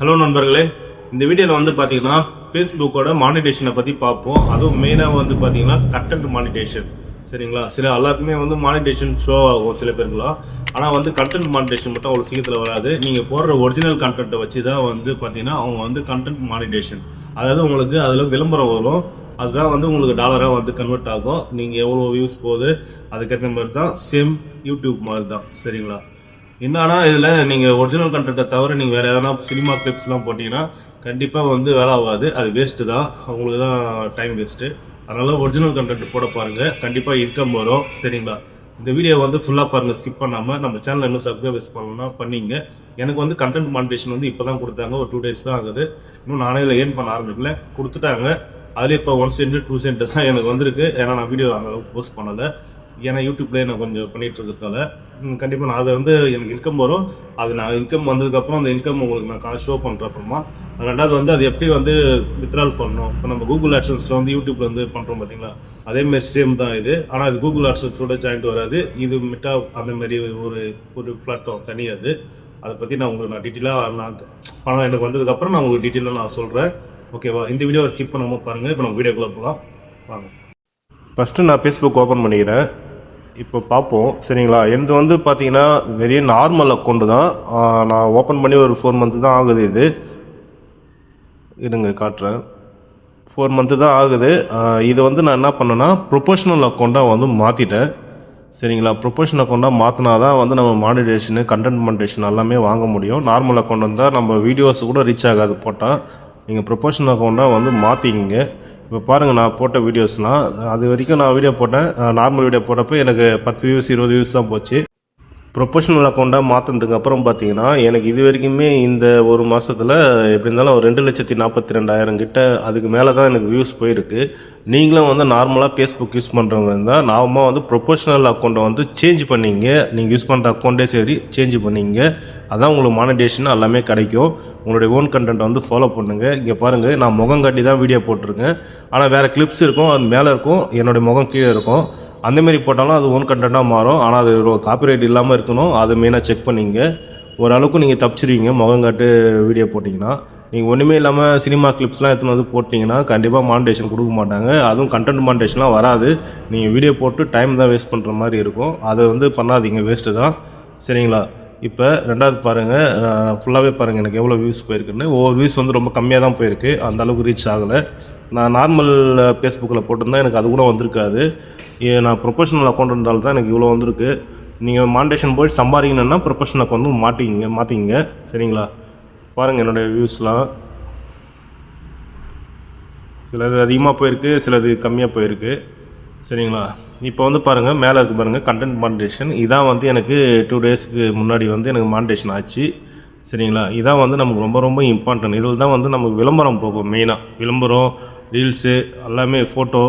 Hello நண்பர்களே இந்த வீடியோவில் வந்து பார்த்தீங்கன்னா ஃபேஸ்புக்கோட மானிட்டேஷனை பற்றி பார்ப்போம் அதுவும் மெயினாக வந்து பார்த்தீங்கன்னா கண்டென்ட் மானிட்டேஷன் சரிங்களா? சில எல்லாருக்குமே வந்து மானிட்டேஷன் ஷோ ஆகும் சில பேருக்குலாம். ஆனால் வந்து கண்டென்ட் மானிட்டேஷன் மட்டும் அவ்வளோ சீக்கிரத்தில் வராது. நீங்கள் போடுற ஒரிஜினல் கண்டென்ட்டை வச்சு தான் வந்து பார்த்தீங்கன்னா அவங்க வந்து கண்டென்ட் மானிட்டேஷன் அதாவது உங்களுக்கு அதில் விளம்பரம் வரும். அதுதான் வந்து உங்களுக்கு டாலராக வந்து கன்வெர்ட் ஆகும். நீங்கள் எவ்வளோ வியூஸ் போகுது அதுக்கேற்ற மாதிரி தான் சேம் யூடியூப் மாதிரி தான் சரிங்களா? என்னன்னா இதில் நீங்கள் ஒரிஜினல் கண்டென்ட்டை தவிர நீங்கள் வேறு எதனா சினிமா கிளிப்ஸ்லாம் போட்டிங்கன்னா கண்டிப்பாக வந்து வேலை ஆகாது. அது வேஸ்ட்டு தான். அவங்களுக்கு தான் டைம் வேஸ்ட்டு அதனால் ஒரிஜினல் கண்டென்ட் போட பாருங்கள் கண்டிப்பாக இன்கம் வரும். சரிங்களா? இந்த வீடியோ வந்து ஃபுல்லாக பாருங்கள் ஸ்கிப் பண்ணாமல் நம்ம சேனலில் இன்னும் சப்ஸ்கிரைப் பண்ணணும்னா பண்ணிங்க. எனக்கு வந்து கண்டென்ட் மானிட்டேஷன் வந்து இப்போ தான் கொடுத்தாங்க. ஒரு டூ டேஸ் தான் ஆகுது. இன்னும் நானே இதில் ஏன் பண்ண ஆரம்பிக்கல. கொடுத்துட்டாங்க. அதில் இப்போ ஒன் சென்ட் டூ சென்ட் தான் எனக்கு வந்திருக்கு. ஏன்னா நான் வீடியோ அந்தளவுக்கு போஸ்ட் பண்ணலை. ஏன்னா யூடியூப்லேயே நான் கொஞ்சம் பண்ணிகிட்டு இருக்கிறதால கண்டிப்பாக நான் அதை வந்து எனக்கு இன்கம் வரும். அது நான் இன்கம் வந்ததுக்கப்புறம் அந்த இன்கம் உங்களுக்கு நான் காசு ஷோ பண்ணுற அப்புறமா. ரெண்டாவது வந்து அது எப்படி வந்து வித்ட்ரால் பண்ணணும்? இப்போ நம்ம கூகுள் ஆட்சன்ஸில் வந்து யூடியூப்ல வந்து பண்ணுறோம் பார்த்தீங்களா அதேமாரி சேம் தான் இது. ஆனால் இது கூகுள் ஆட்சன்ஸோட ஜாயிண்ட் வராது. இது மிட்டா அந்த மாதிரி ஒரு ஒரு பிளாட்ஃபார்ம் தனி அது அதை பற்றி நான் உங்களுக்கு நான் டீட்டெயிலாக நான் பணம் எனக்கு வந்ததுக்கப்புறம் நான் உங்களுக்கு டீட்டெயிலாக நான் சொல்கிறேன் ஓகேவா இந்த வீடியோவை ஸ்கிப் பண்ணாமல் பாருங்கள் இப்போ நம்ம வீடியோக்குள்ளே போகலாம் வாங்க. ஃபஸ்ட்டு நான் ஃபேஸ்புக் ஓப்பன் பண்ணிக்கிறேன். இப்போ பார்ப்போம். சரிங்களா? எனது வந்து பார்த்தீங்கன்னா வெறிய நார்மல் அக்கௌண்ட்டு தான் நான் ஓப்பன் பண்ணி ஒரு ஃபோர் மந்த்து தான் ஆகுது இது. இருங்க காட்டுறேன். ஃபோர் மந்த்து தான் ஆகுது. இது வந்து நான் என்ன பண்ணேன்னா ப்ரொபோஷனல் அக்கௌண்ட்டாக வந்து மாற்றிட்டேன் சரிங்களா? ப்ரொபோஷனல் அக்கௌண்ட்டாக மாற்றினா தான் வந்து நம்ம மானிடேஷனு கண்டென்ட் மானிடேஷன் எல்லாமே வாங்க முடியும். நார்மல் அக்கௌண்ட் இருந்தால் நம்ம வீடியோஸ் கூட ரீச் ஆகாது போட்டால் நீங்கள் ப்ரொபோஷனல் அக்கௌண்ட்டாக வந்து மாற்றிக்கிங்க இப்போ பாருங்கள் நான் போட்ட வீடியோஸ்லாம் அது வரைக்கும் நான் வீடியோ போட்டேன். நார்மல் வீடியோ போட்டப்போ எனக்கு பத்து வியூஸ் இருபது வியூஸ் தான் போச்சு. ப்ரொஃபஷனல் அக்கௌண்ட்டாக மாற்றினதுக்கு அப்புறம் பார்த்தீங்கன்னா எனக்கு இது வரைக்குமே இந்த ஒரு மாதத்தில் எப்படி இருந்தாலும் ஒரு ரெண்டு லட்சத்தி நாற்பத்தி ரெண்டாயிரம் கிட்ட அதுக்கு மேலே தான் எனக்கு வியூஸ் போயிருக்கு. நீங்களும் வந்து நார்மலாக ஃபேஸ்புக் யூஸ் பண்ணுறவங்க இருந்தால் நாம வந்து ப்ரொஃபஷனல் அக்கௌண்ட்டை வந்து சேஞ்ச் பண்ணிங்க. நீங்கள் யூஸ் பண்ணுற அக்கௌண்ட்டே சரி சேஞ்ச் பண்ணிங்க. அதான் உங்களுக்கு மானிட்டேஷன் எல்லாமே கிடைக்கும். உங்களுடைய ஓன் கண்டென்ட் வந்து ஃபாலோ பண்ணுங்கள் இங்கே பாருங்கள் நான் முகம் காட்டி தான் வீடியோ போட்டிருக்கேன். ஆனால் வேறு கிளிப்ஸ் இருக்கும் அது மேலே இருக்கும் என்னுடைய முகம் கீழே இருக்கும். அந்தமாரி போட்டாலும் அது ஓன் கண்டென்ட்டாக மாறும். ஆனால் அது காப்பிரைட் இல்லாமல் இருக்கணும். அது மெயினாக செக் பண்ணிங்க. ஓரளவுக்கு நீங்கள் தப்பிச்சிருவீங்க முகம் காட்டு வீடியோ போட்டிங்கன்னா. நீங்கள் ஒன்றுமே இல்லாமல் சினிமா கிளிப்ஸ்லாம் எடுத்துன்னு வந்து போட்டிங்கன்னா கண்டிப்பாக மானிடேஷன் கொடுக்க மாட்டாங்க. அதுவும் கண்டென்ட் மானிடேஷன்லாம் வராது. நீங்கள் வீடியோ போட்டு டைம் தான் வேஸ்ட் பண்ணுற மாதிரி இருக்கும். அதை வந்து பண்ணாதீங்க வேஸ்ட்டு தான். சரிங்களா? இப்போ ரெண்டாவது பாருங்கள் ஃபுல்லாகவே பாருங்கள் எனக்கு எவ்வளோ வியூஸ் போயிருக்குன்னு. ஒவ்வொரு வியூஸ் வந்து ரொம்ப கம்மியாக தான் போயிருக்கு. அந்த அளவுக்கு ரீச் ஆகலை. நான் நார்மல் ஃபேஸ்புக்கில் போட்டிருந்தா எனக்கு அது கூட வந்திருக்காது. ஏ- நான் ப்ரொஃபஷனல் அக்கௌண்ட் இருந்தாலும் தான் எனக்கு இவ்வளோ வந்திருக்கு. நீங்கள் மாண்டேஷன் போய் சம்பாதிக்கணுன்னா ப்ரொஃபஷனல் அக்கௌண்ட் மாட்டிங்க மாற்றிங்க சரிங்களா? பாருங்கள் என்னுடைய வியூஸ்லாம் சிலது அதிகமாக போயிருக்கு சிலது கம்மியாக போயிருக்கு. சரிங்களா? இப்போ வந்து பாருங்கள் மேலே இருக்கு பாருங்கள் கண்டென்ட் மாண்டேஷன் இதான் வந்து எனக்கு டூ டேஸ்க்கு முன்னாடி வந்து எனக்கு மாண்டேஷன் ஆச்சு. சரிங்களா? இதான் வந்து நமக்கு ரொம்ப ரொம்ப இம்பார்ட்டன்ட் இதில் தான் வந்து நமக்கு விளம்பரம் போகும் மெயினாக விளம்பரம் ரீல்ஸு எல்லாமே ஃபோட்டோ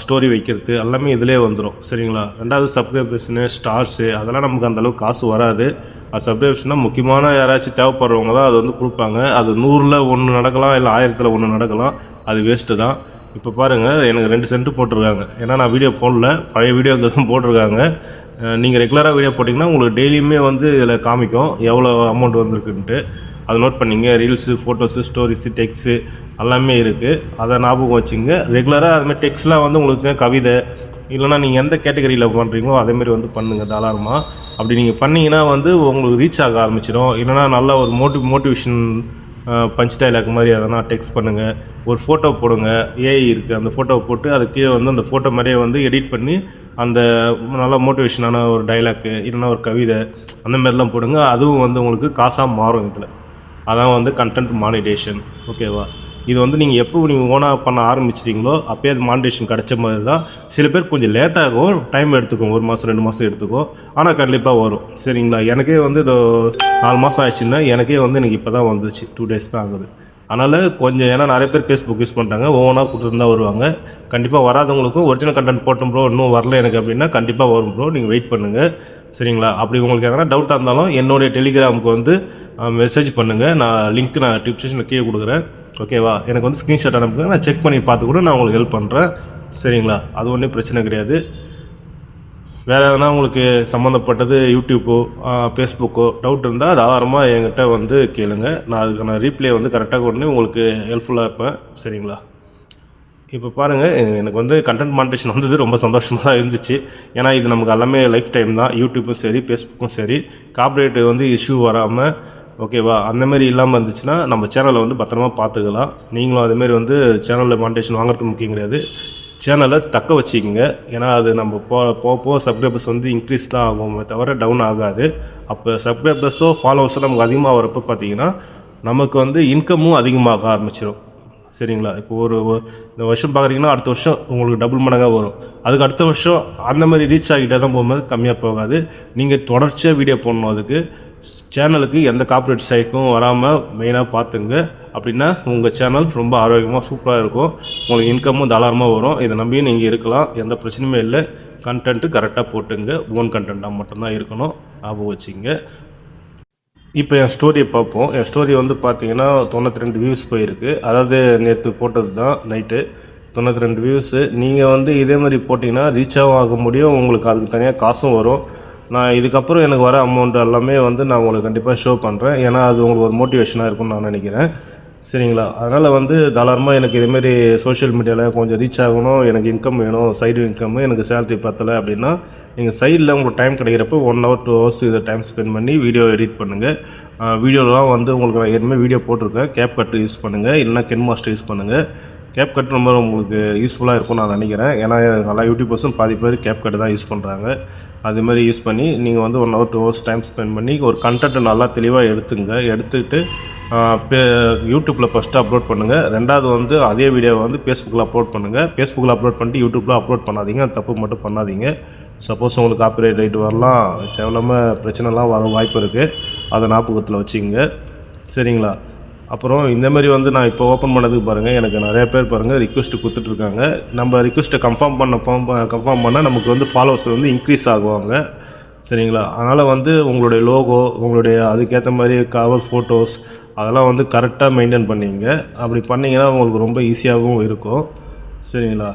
ஸ்டோரி வைக்கிறது எல்லாமே இதிலே வந்துடும் சரிங்களா? ரெண்டாவது சப்ஸ்கிரிப்ஷனு ஸ்டார்ஸு அதெல்லாம் நமக்கு அந்தளவுக்கு காசு வராது. அது சப்ஸ்கிரிப்ஷனாக முக்கியமான யாராச்சும் தேவைப்படுறவங்க தான் அது வந்து கொடுப்பாங்க. அது நூறில் ஒன்று நடக்கலாம் இல்லை ஆயிரத்தில் ஒன்று நடக்கலாம். அது வேஸ்ட்டு தான். இப்போ பாருங்கள் எனக்கு ரெண்டு சென்ட் போட்டிருக்காங்க. ஏன்னா நான் வீடியோ போடல. பழைய வீடியோக்கு தான் போட்டிருக்காங்க. நீங்கள் ரெகுலராக வீடியோ போட்டிங்கன்னா உங்களுக்கு டெய்லியுமே வந்து இதில் காமிக்கும். எவ்வளோ அமௌண்ட் வந்திருக்குன்ட்டு. அதை நோட் பண்ணிங்க. ரீல்ஸு ஃபோட்டோஸு ஸ்டோரிஸு டெக்ஸு எல்லாமே இருக்குது அதை ஞாபகம் வச்சுங்க. ரெகுலராக அதுமாதிரி டெக்ஸ்ட்லாம் வந்து உங்களுக்கு கவிதை. இல்லைனா நீங்கள் எந்த கேட்டகரியில் பண்ணுறீங்களோ அதேமாரி வந்து பண்ணுங்கள் தாராளமாக அப்படி நீங்கள் பண்ணிங்கன்னா வந்து உங்களுக்கு ரீச் ஆக ஆரம்பிச்சிடும். இல்லைனா நல்ல ஒரு மோட்டிவ் மோட்டிவேஷன் பஞ்ச் டைலாக் மாதிரி எதனா டெக்ஸ்ட் பண்ணுங்கள் ஒரு ஃபோட்டோ போடுங்க. ஏஐ இருக்குது அந்த ஃபோட்டோவை போட்டு அது கீழே வந்து அந்த ஃபோட்டோ மாதிரியே வந்து எடிட் பண்ணி அந்த நல்ல மோட்டிவேஷனான ஒரு டைலாக்கு இல்லைன்னா ஒரு கவிதை அந்த மாதிரிலாம் போடுங்க. அதுவும் வந்து உங்களுக்கு காசாக மாறும் இதில். அதான் வந்து கண்டென்ட் மானிடேஷன் ஓகேவா இது வந்து நீங்கள் எப்போ நீங்கள் ஓனாக பண்ண ஆரம்பிச்சிட்டிங்களோ அப்போயே அது மானிட்டேஷன் கிடைச்ச மாதிரி தான். சில பேர் கொஞ்சம் லேட்டாகும் டைம் எடுத்துக்கும் ஒரு மாதம் ரெண்டு மாதம் எடுத்துக்கும் ஆனால் கண்டிப்பாக வரும். சரிங்களா? எனக்கே வந்து நாலு மாதம் ஆயிடுச்சுன்னா எனக்கே வந்து எனக்கு இப்போ தான் வந்துச்சு. டூ டேஸ் தான் ஆகுது. அதனால் கொஞ்சம் ஏன்னா நிறைய பேர் ஃபேஸ்புக் யூஸ் பண்ணுறாங்க ஓனாக கொடுத்துருந்தா வருவாங்க. கண்டிப்பாக வராதவங்களுக்கும் ஒரிஜினல் கண்டென்ட் போட்டோம் ப்ரோ இன்னும் வரல எனக்கு அப்படின்னா கண்டிப்பாக வரும் ப்ரோ நீங்கள் வெயிட் பண்ணுங்கள் சரிங்களா? அப்படி உங்களுக்கு எதனா டவுட்டாக இருந்தாலும் என்னுடைய டெலிகிராமுக்கு வந்து மெசேஜ் பண்ணுங்கள் நான் லிங்க் நான் டிஸ்கிரிப்ஷனில் கீழே கொடுக்குறேன். ஓகேவா எனக்கு வந்து ஸ்க்ரீன்ஷாட் அனுப்புங்க. நான் செக் பண்ணி பார்த்து கூட நான் உங்களுக்கு ஹெல்ப் பண்ணுறேன் சரிங்களா? அது ஒன்றும் பிரச்சனை கிடையாது. வேறு எதனா உங்களுக்கு சம்மந்தப்பட்டது யூடியூப்போ ஃபேஸ்புக்கோ டவுட் இருந்தால் அது ஆதாரமாக என்கிட்ட வந்து கேளுங்க. நான் அதுக்கான ரீப்ளே வந்து கரெக்டாக கொண்டு உங்களுக்கு ஹெல்ப்ஃபுல்லாக இருப்பேன். சரிங்களா? இப்போ பாருங்கள் எனக்கு வந்து கண்டென்ட் மானிட்டேஷன் வந்தது ரொம்ப சந்தோஷமாக தான் இருந்துச்சு. ஏன்னா இது நமக்கு எல்லாமே லைஃப் டைம் தான். யூடியூப்பும் சரி ஃபேஸ்புக்கும் சரி. கார்பரேட் வந்து இஷ்யூ வராமல் ஓகேவா அந்த மாதிரி இல்லாமல் இருந்துச்சுன்னா நம்ம சேனலை வந்து பத்திரமா பார்த்துக்கலாம் நீங்களும் அதேமாரி வந்து சேனலில் மானிட்டேஷன் வாங்குறது முக்கியம் கிடையாது. சேனலை தக்க வச்சுக்கோங்க. ஏன்னா அது நம்ம போ போக போக சப்ஸ்கிரைபர்ஸ் வந்து இன்க்ரீஸ் தான் ஆகுமே தவிர டவுன் ஆகாது. அப்போ சப்ஸ்கிரைபர்ஸோ ஃபாலோவர்ஸோ நமக்கு அதிகமாக வரப்போ பார்த்தீங்கன்னா நமக்கு வந்து இன்கமும் அதிகமாக ஆரம்பிச்சிடும் சரிங்களா? இப்போ ஒரு ஒரு- இந்த வருஷம் பார்க்குறீங்கன்னா அடுத்த வருஷம் உங்களுக்கு டபுள் மடங்காக வரும். அதுக்கு அடுத்த வருஷம் அந்த மாதிரி ரீச் ஆகிட்டே தான் போகும்போது கம்மியாக போகாது. நீங்கள் தொடர்ச்சியாக வீடியோ போடணும் அதுக்கு. சேனலுக்கு எந்த காப்பரேட் சைக்கும் வராமல் மெயினாக பார்த்துங்க அப்படின்னா உங்கள் சேனல் ரொம்ப ஆரோக்கியமாக சூப்பராக இருக்கும். உங்களுக்கு இன்கமும் தாராளமாக வரும். இதை நம்பி நீங்கள் இருக்கலாம். எந்த பிரச்சனையுமே இல்லை. கண்டென்ட்டு கரெக்டாக போட்டுங்க. ஓன் கண்டென்ட்டாக மட்டும்தான் இருக்கணும். ஞாபகம் வச்சுங்க. இப்போ என் ஸ்டோரியை பார்ப்போம். என் ஸ்டோரி வந்து பார்த்தீங்கன்னா தொண்ணூற்றி ரெண்டு வியூஸ் போயிருக்கு. அதாவது நேற்று போட்டது தான் நைட்டு தொண்ணூற்றி ரெண்டு வியூஸு நீங்கள் வந்து இதே மாதிரி போட்டிங்கன்னா ரீச் ஆகும் ஆக முடியும். உங்களுக்கு அதுக்கு தனியாக காசும் வரும். நான் இதுக்கப்புறம் எனக்கு வர அமௌண்ட் எல்லாமே வந்து நான் உங்களுக்கு கண்டிப்பாக ஷோ பண்ணுறேன் ஏன்னா அது உங்களுக்கு ஒரு மோட்டிவேஷனாக இருக்கும்னு நான் நினைக்கிறேன். சரிங்களா? அதனால் வந்து தாராளமாக எனக்கு இதேமாரி சோஷியல் மீடியாவில் கொஞ்சம் ரீச் ஆகணும். எனக்கு இன்கம் வேணும். சைடு இன்கம் எனக்கு சேலரி பத்தலை அப்படின்னா நீங்கள் சைடில் உங்களுக்கு டைம் கிடைக்கிறப்போ ஒன் ஹவர் டூ ஹவர்ஸ் இதை டைம் ஸ்பெண்ட் பண்ணி வீடியோ எடிட் பண்ணுங்கள் வீடியோலாம் வந்து உங்களுக்கு நான் ஏற்கனவே வீடியோ போட்டிருக்கேன். கேப் கட் யூஸ் பண்ணுங்கள் இல்லைனா கென் மாஸ்டர் யூஸ் பண்ணுங்கள் கேப் கட் ரொம்ப உங்களுக்கு யூஸ்ஃபுல்லாக இருக்கும்னு நான் நினைக்கிறேன். ஏன்னா நல்லா யூடியூபர்ஸும் பாதி பேர் கேப் கட் தான் யூஸ் பண்ணுறாங்க அது மாதிரி யூஸ் பண்ணி நீங்கள் வந்து one hour two hours time spend பண்ணி ஒரு கண்டென்ட் நல்லா தெளிவாக எடுத்துங்க. எடுத்துக்கிட்டு யூடியூப்பில் ஃபஸ்ட்டு அப்லோட் பண்ணுங்கள் ரெண்டாவது வந்து அதே வீடியோவை வந்து ஃபேஸ்புக்கில் அப்லோட் பண்ணுங்கள் ஃபேஸ்புக்கில் அப்லோட் பண்ணிட்டு யூடியூப்பில் அப்லோட் பண்ணாதீங்க. அந்த தப்பு மட்டும் பண்ணாதீங்க. சப்போஸ் உங்களுக்கு காப்பிரைட் ரைட் வரலாம். தேவையில்லாமல் பிரச்சனைலாம் வர வாய்ப்பு இருக்குது அதை ஞாபகத்தில் வச்சுங்க சரிங்களா? அப்புறம் இந்த மாதிரி வந்து நான் இப்போ ஓப்பன் பண்ணதுக்கு பாருங்கள் எனக்கு நிறைய பேர் பாருங்கள் ரிக்வெஸ்ட் கொடுத்துட்ருக்காங்க. நம்ம ரிக்வெஸ்ட்டை கன்ஃபார்ம் பண்ண கன்ஃபார்ம் பண்ணால் நமக்கு வந்து ஃபாலோவர்ஸ் வந்து இன்க்ரீஸ் ஆகுவாங்க. சரிங்களா? அதனால் வந்து உங்களுடைய லோகோ உங்களுடைய அதுக்கேற்ற மாதிரி கவர் ஃபோட்டோஸ் அதெல்லாம் வந்து கரெக்டாக மெயின்டைன் பண்ணிங்க. அப்படி பண்ணிங்கன்னா உங்களுக்கு ரொம்ப ஈஸியாகவும் இருக்கும். சரிங்களா?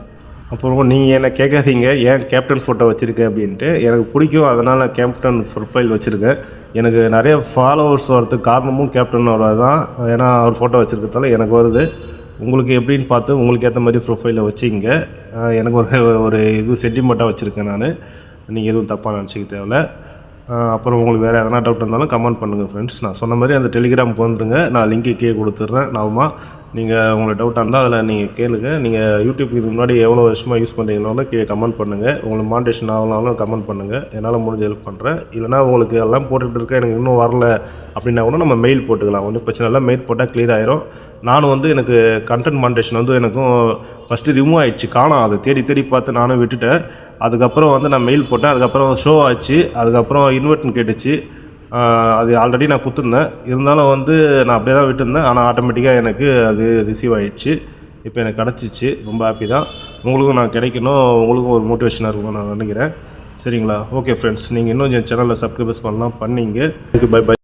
அப்புறம் நீங்கள் என்ன கேட்காதீங்க ஏன் கேப்டன் ஃபோட்டோ வச்சுருக்க அப்படின்ட்டு எனக்கு பிடிக்கும். அதனால் நான் கேப்டன் ப்ரொஃபைல் வச்சுருக்கேன் எனக்கு நிறைய ஃபாலோவர்ஸ் வரதுக்கு காரணமும் கேப்டனோட தான். ஏன்னா அவர் ஃபோட்டோ வச்சுருக்கிறதால எனக்கு வருது. உங்களுக்கு எப்படின்னு பார்த்து உங்களுக்கு ஏற்ற மாதிரி ப்ரொஃபைலை வச்சுங்க. எனக்கு ஒரு ஒரு இது சென்டிமெண்ட்டாக வச்சுருக்கேன் நான். நீங்கள் எதுவும் தப்பாக நினச்சிக்க தேவையில்ல. அப்புறம் உங்களுக்கு வேறு எதனா டவுட் இருந்தாலும் கமெண்ட் பண்ணுங்கள் ஃப்ரெண்ட்ஸ் நான் சொன்ன மாதிரி அந்த டெலிகிராமுக்கு வந்துடுங்க நான் லிங்க்கு கே கொடுத்துட்றேன் நாமமா நீங்கள் உங்களுக்கு டவுட்டாக இருந்தால் அதில் நீங்கள் கேளுங்க. நீங்கள் யூடியூப் இதுக்கு முன்னாடி எவ்வளோ வருஷமாக யூஸ் பண்ணுறீங்களோ கே கமெண்ட் பண்ணுங்கள் உங்களுக்கு மாண்டேஷன் ஆகலனாலும் கமெண்ட் பண்ணுங்கள் என்னால் முடிஞ்ச ஹெல்ப் பண்ணுறேன் இல்லைனா உங்களுக்கு எல்லாம் போட்டுகிட்டு இருக்க எனக்கு இன்னும் வரல அப்படின்னா கூட நம்ம மெயில் போட்டுக்கலாம். ஒன்றும் பிரச்சனை இல்லை. மெயில் போட்டால் க்ளியர் ஆயிரும். நானும் வந்து எனக்கு கண்டென்ட் மாண்டேஷன் வந்து எனக்கும் ஃபஸ்ட்டு ரிமூவ் ஆயிடுச்சு. காணும். அதை தேடி தேடி பார்த்து நானும் விட்டுட்டேன். அதுக்கப்புறம் வந்து நான் மெயில் போட்டேன். அதுக்கப்புறம் ஷோ ஆச்சு. அதுக்கப்புறம் இன்வெர்ட்னு கேட்டுச்சு. அது ஆல்ரெடி நான் கொடுத்துருந்தேன். இருந்தாலும் வந்து நான் அப்படியே தான் விட்டுருந்தேன். ஆனால் ஆட்டோமேட்டிக்காக எனக்கு அது ரிசீவ் ஆகிடுச்சு இப்போ எனக்கு கிடச்சிச்சு. ரொம்ப ஹாப்பி தான். உங்களுக்கும் நான் கிடைக்கணும். உங்களுக்கும் ஒரு மோட்டிவேஷனாக இருக்கும் நான் நினைக்கிறேன். சரிங்களா? ஓகே ஃப்ரெண்ட்ஸ் நீங்கள் இன்னும் என் சேனலில் சப்ஸ்கிரைபர்ஸ் பண்ணலாம். பண்ணீங்க. By by